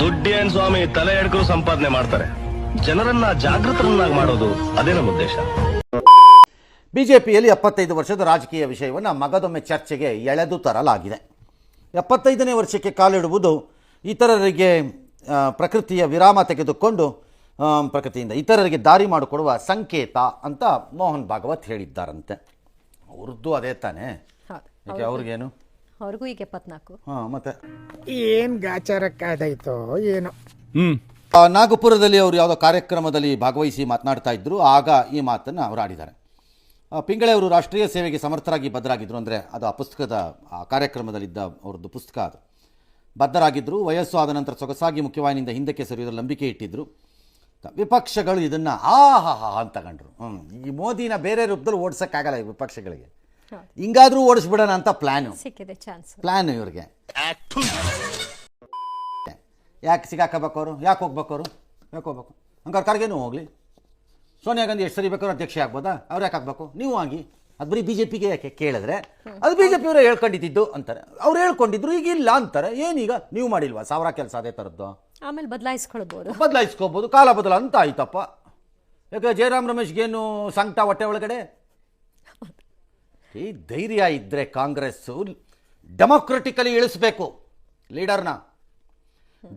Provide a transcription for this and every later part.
ದುಡ್ಡೇನ್ ಸ್ವಾಮಿ ತಲೆ ಎಡ್ಕರು ಸಂಪಾದನೆ ಮಾಡ್ತಾರೆ. ಜನರನ್ನ ಜಾಗೃತರನ್ನಾಗಿ ಮಾಡೋದು ಅದೇ ನಮ್ಮ ಉದ್ದೇಶ? ಬಿಜೆಪಿಯಲ್ಲಿ ಎಪ್ಪತ್ತೈದು ವರ್ಷದ ರಾಜಕೀಯ ವಿಷಯವನ್ನು ಮಗದೊಮ್ಮೆ ಚರ್ಚೆಗೆ ಎಳೆದು ತರಲಾಗಿದೆ. ಎಪ್ಪತ್ತೈದನೇ ವರ್ಷಕ್ಕೆ ಕಾಲಿಡುವುದು ಇತರರಿಗೆ ಪ್ರಕೃತಿಯ ವಿರಾಮ ತೆಗೆದುಕೊಂಡು ಪ್ರಕೃತಿಯಿಂದ ಇತರರಿಗೆ ದಾರಿ ಮಾಡಿಕೊಡುವ ಸಂಕೇತ ಅಂತ ಮೋಹನ್ ಭಾಗವತ್ ಹೇಳಿದ್ದಾರಂತೆ. ಅವ್ರದ್ದು ಅದೇ ತಾನೇ? ಯಾಕೆ ಅವ್ರಿಗೇನು? ಅವ್ರಿಗೂ ಈಗ ಎಪ್ಪತ್ನಾಲ್ಕು. ಹಾಂ ಮತ್ತೆ? ಏನ್ ಗಾಚಾರಕ್ಕಾದಾಯ್ತೋ ಏನೋ. ಆ, ನಾಗಪುರದಲ್ಲಿ ಅವರು ಯಾವುದೋ ಕಾರ್ಯಕ್ರಮದಲ್ಲಿ ಭಾಗವಹಿಸಿ ಮಾತನಾಡ್ತಾ ಇದ್ರು ಆಗ ಈ ಮಾತನ್ನು ಅವರು ಆಡಿದ್ದಾರೆ. ಆ, ಪಿಂಗಳೆ ಅವರು ರಾಷ್ಟ್ರೀಯ ಸೇವೆಗೆ ಸಮರ್ಥರಾಗಿ ಬದ್ಧರಾಗಿದ್ದರು ಅಂದರೆ ಅದು ಆ ಪುಸ್ತಕದ ಆ ಕಾರ್ಯಕ್ರಮದಲ್ಲಿದ್ದ ಅವ್ರದ್ದು ಪುಸ್ತಕ ಅದು. ಬದ್ಧರಾಗಿದ್ದರು ವಯಸ್ಸು ಆದ ನಂತರ ಸೊಗಸಾಗಿ ಮುಖ್ಯವಾಹಿನಿಯಿಂದ ಹಿಂದಕ್ಕೆ ಸರಿಯೋದ್ರ ನಂಬಿಕೆ ಇಟ್ಟಿದ್ದರು ವಿಪಕ್ಷಗಳು ಇದನ್ನು ಆ ಹಾ ಹಾ ಅಂತ ಕಂಡ್ರು. ಹ್ಞೂ ಈ ಮೋದಿನ ಬೇರೆ ರೂಪದಲ್ಲಿ ಓಡಿಸೋಕ್ಕಾಗಲ್ಲ ಈ ವಿಪಕ್ಷಗಳಿಗೆ. ಹಿಂಗಾದರೂ ಓಡಿಸ್ಬಿಡೋಣ ಅಂತ ಪ್ಲಾನು. ಸಿಕ್ಕಿದೆ ಚಾನ್ಸ್. ಪ್ಲ್ಯಾನ್ ಇವ್ರಿಗೆ. ಯಾಕೆ ಸಿಗಾಕಬೇಕು ಅವರು? ಯಾಕೆ ಹೋಗ್ಬೇಕು ಅವರು? ಯಾಕೆ ಹೋಗ್ಬೇಕು? ಹಂಗಾರೆ ಕಾರ್ಗೇನು ಹೋಗಲಿ. ಸೋನಿಯಾ ಗಾಂಧಿ ಎಷ್ಟು ಸರಿ ಬೇಕಾದ್ರೂ ಅಧ್ಯಕ್ಷ ಆಗ್ಬೋದಾ? ಅವ್ರು ಯಾಕೆ ಹಾಕ್ಬೇಕು ನೀವು ಆಗಿ. ಅದು ಬರೀ ಬಿ ಜೆ ಪಿಗೆ ಯಾಕೆ ಕೇಳಿದ್ರೆ ಅದು ಬಿ ಜೆ ಪಿಯವರೇ ಹೇಳ್ಕೊಂಡಿದ್ದು ಅಂತಾರೆ. ಅವ್ರು ಹೇಳ್ಕೊಂಡಿದ್ರು ಈಗ ಇಲ್ಲ ಅಂತಾರೆ. ಏನೀಗ? ನೀವು ಮಾಡಿಲ್ವಾ? ಸಾವಿರ ಕೆಲಸ ಅದೇ ಥರದ್ದು. ಆಮೇಲೆ ಬದಲಾಯಿಸ್ಕೊಳ್ಬೋದು. ಬದಲಾಯಿಸ್ಕೋಬೋದು ಕಾಲ ಬದಲ ಅಂತ ಆಯ್ತಪ್ಪ. ಯಾಕೆ ಜಯರಾಮ್ ರಮೇಶ್ಗೇನು ಸಂಕಟ ಹೊಟ್ಟೆ ಒಳಗಡೆ? ಈ ಧೈರ್ಯ ಇದ್ದರೆ ಕಾಂಗ್ರೆಸ್ಸು ಡೆಮೊಕ್ರೆಟಿಕಲಿ ಇಳಿಸ್ಬೇಕು ಲೀಡರ್ನ.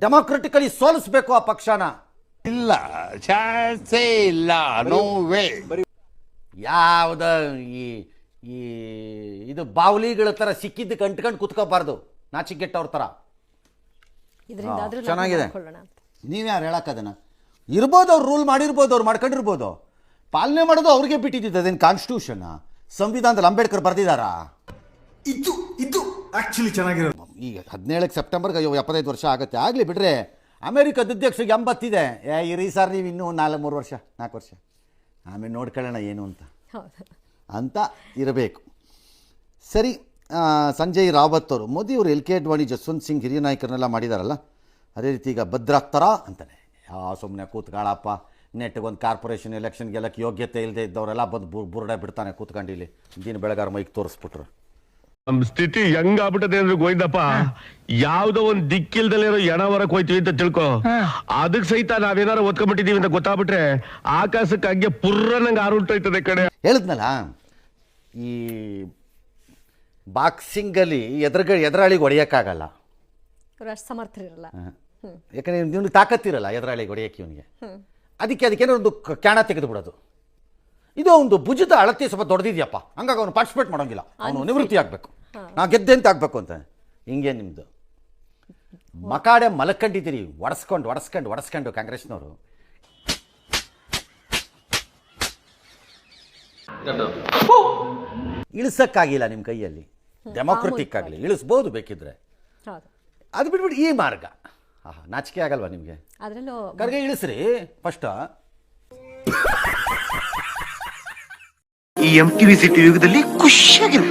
ಡೆಮೊಕ್ರೆಟಿಕಲಿ ಸೋಲಿಸ್ಬೇಕು ಆ ಪಕ್ಷನ. ಇಲ್ಲ ಚಾನ್ಸೇ ಇಲ್ಲ ನೋ ವೇ ಯಾವ್ದ ಈ ಈ ಇದು ಬಾವಲಿಗಳ ಥರ ಸಿಕ್ಕಿದ್ದು ಕಂಟ್ಕೊಂಡು ಕುತ್ಕೋಬಾರ್ದು ನಾಚಿಕೆಟ್ಟವ್ರ ಥರ ಚೆನ್ನಾಗಿದೆ. ನೀವೇ ಯಾರು ನೀವ್ಯಾರು ಹೇಳಕ್ಕದನ್ನ ಇರ್ಬೋದು ಅವ್ರು ರೂಲ್ ಮಾಡಿರ್ಬೋದು ಅವ್ರು ಮಾಡ್ಕೊಂಡಿರ್ಬೋದು. ಪಾಲನೆ ಮಾಡೋದು ಅವ್ರಿಗೆ ಬಿಟ್ಟಿದ್ದು ಅದೇನು ಕಾನ್ಸ್ಟಿಟ್ಯೂಷನ್ ಸಂವಿಧಾನದಲ್ಲಿ ಅಂಬೇಡ್ಕರ್ ಬರೆದಿದ್ದಾರಾ ಇದು ಇದು ಆಕ್ಚುಲಿ ಚೆನ್ನಾಗಿರೋದು. ಈಗ ಹದಿನೇಳಕ್ಕೆ ಸೆಪ್ಟೆಂಬರ್ಗೆ ಅಯ್ಯೋ ಎಪ್ಪತ್ತೈದು ವರ್ಷ ಆಗುತ್ತೆ. ಆಗಲಿ ಬಿಡ್ರೆ ಅಮೇರಿಕದ ಅಧ್ಯಕ್ಷಗೆ ಎಂಬತ್ತಿದೆ. ಏ ಇರಿ ಸರ್ ನೀವು ಇನ್ನೂ ನಾಲ್ಕು ಮೂರು ವರ್ಷ ನಾಲ್ಕು ವರ್ಷ. ಆಮೇಲೆ ನೋಡ್ಕೊಳ್ಳೋಣ ಏನು ಅಂತ. ಹೌದು. ಅಂತ ಇರಬೇಕು. ಸರಿ ಸಂಜಯ್ ರಾವತ್ ಅವರು ಮೋದಿ ಅವರು ಎಲ್ ಕೆ ಅಡ್ವಾಣಿ ಜಸ್ವಂತ್ ಸಿಂಗ್ ಹಿರಿಯ ನಾಯಕರನ್ನೆಲ್ಲ ಮಾಡಿದಾರಲ್ಲ? ಅದೇ ರೀತಿ ಈಗ ಭದ್ರಾಗ್ತಾರಾ ಅಂತಾನೆ. ಯಾ ಸುಮ್ಮನೆ ಕೂತ್ಕೊಳ್ಳಪ್ಪ ನೆಟ್ಟಿಗೆ ಒಂದು ಕಾರ್ಪೊರೇಷನ್ ಎಲೆಕ್ಷನ್ ಗೆಲ್ಲಕ್ಕೆ ಯೋಗ್ಯತೆ ಇಲ್ಲದೆ ಇದ್ದವರೆಲ್ಲ ಬಂದು ಬುರ್ ಬುರುಡೆ ಬಿಡ್ತಾನೆ ಕೂತ್ಕೊಂಡು ಇಲ್ಲಿ. ದಿನ ಬೆಳಗಾರ ಮೈಕ್ ತೋರಿಸ್ಬಿಟ್ರು. ನಮ್ ಸ್ಥಿತಿ ಹೆಂಗ್ ಆಗ್ಬಿಟ್ಟದೆ ಅಂದ್ರೆ ಗೋವಿಂದಪ್ಪ ಯಾವ್ದೋ ಒಂದ್ ದಿಕ್ಕಿಲ್ದಲ್ಲಿರೋ ಎಣ ಹೊರಕ್ ಹೋಯ್ತೀವಿ ಅಂತ ತಿಳ್ಕೊ. ಅದಕ್ ಸಹಿತ ನಾವೇನಾರ ಒತ್ಕೊಂಡ್ಬಿಟ್ಟಿದೀವಿ ಅಂತ ಗೊತ್ತಾಗ್ಬಿಟ್ರೆ ಆಕಾಶಕ್ಕೆ ಹಂಗೆ ಪುರ್ರ ನಂಗೆ ಆರುಂಟೋಯ್ತದೆ ಕಡೆ ಹೇಳಿದ್ನಲ್ಲ ಈ ಬಾಕ್ಸಿಂಗಲ್ಲಿ ಎದುರುಗ ಎದುರಾಳಿಗೆ ಹೊಡೆಯೋಕ್ಕಾಗಲ್ಲ. ಸಮರ್ಥರಿರಲ್ಲ. ಯಾಕಂದ್ರೆ ಇವನಿಗೆ ತಾಕತ್ತಿರಲ್ಲ ಎದುರಾಳಿಗೆ ಹೊಡೆಯೋಕ್ಕೆ ಇವನಿಗೆ. ಅದಕ್ಕೆ ಅದಕ್ಕೇನೋ ಒಂದು ಕ್ಯಾಣ ತೆಗೆದು ಬಿಡೋದು ಇದು ಒಂದು ಭುಜದ ಅಳತೆ ಸ್ವಲ್ಪ ದೊಡ್ಡದಿದೆಯಪ್ಪ. ಹಂಗಾಗಿ ಅವನು ಪಾರ್ಟಿಸಿಪೇಟ್ ಮಾಡೋಂಗಿಲ್ಲ. ಅವನು ನಿವೃತ್ತಿ ಆಗಬೇಕು. ನಾ ಗೆದ್ದೆ ಅಂತ ಆಗಬೇಕು ಅಂತ. ಹಿಂಗೆ ನಿಮ್ಮದು ಮಕಾಡೆ ಮಲಕಂಡಿದ್ದೀರಿ ಒಡ್ಸ್ಕೊಂಡು ಒಡಸ್ಕೊಂಡು ಒಡ್ಸ್ಕೊಂಡು ಕಾಂಗ್ರೆಸ್ನವರು. ಇಳಿಸಕ್ಕಾಗಿಲ್ಲ ನಿಮ್ಮ ಕೈಯಲ್ಲಿ. ಡೆಮೋಕ್ರೆಟಿಕ್ ಆಗಲಿ. ಇಳಿಸ್ಬೋದು ಬೇಕಿದ್ರೆ. ಅದು ಬಿಟ್ಬಿಟ್ಟು ಈ ಮಾರ್ಗ. ಆಹಾ ನಾಚಿಕೆ ಆಗಲ್ವಾ ನಿಮಗೆ? ಅದರಲ್ಲೂ ಕರ್ಗೆ ಇಳಿಸ್ರಿ ಫಸ್ಟ್ ಈ ಎಂ ಟಿವಿ ಸಿಟಿ ಯುಗದಲ್ಲಿ ಖುಷಿಯಾಗಿರು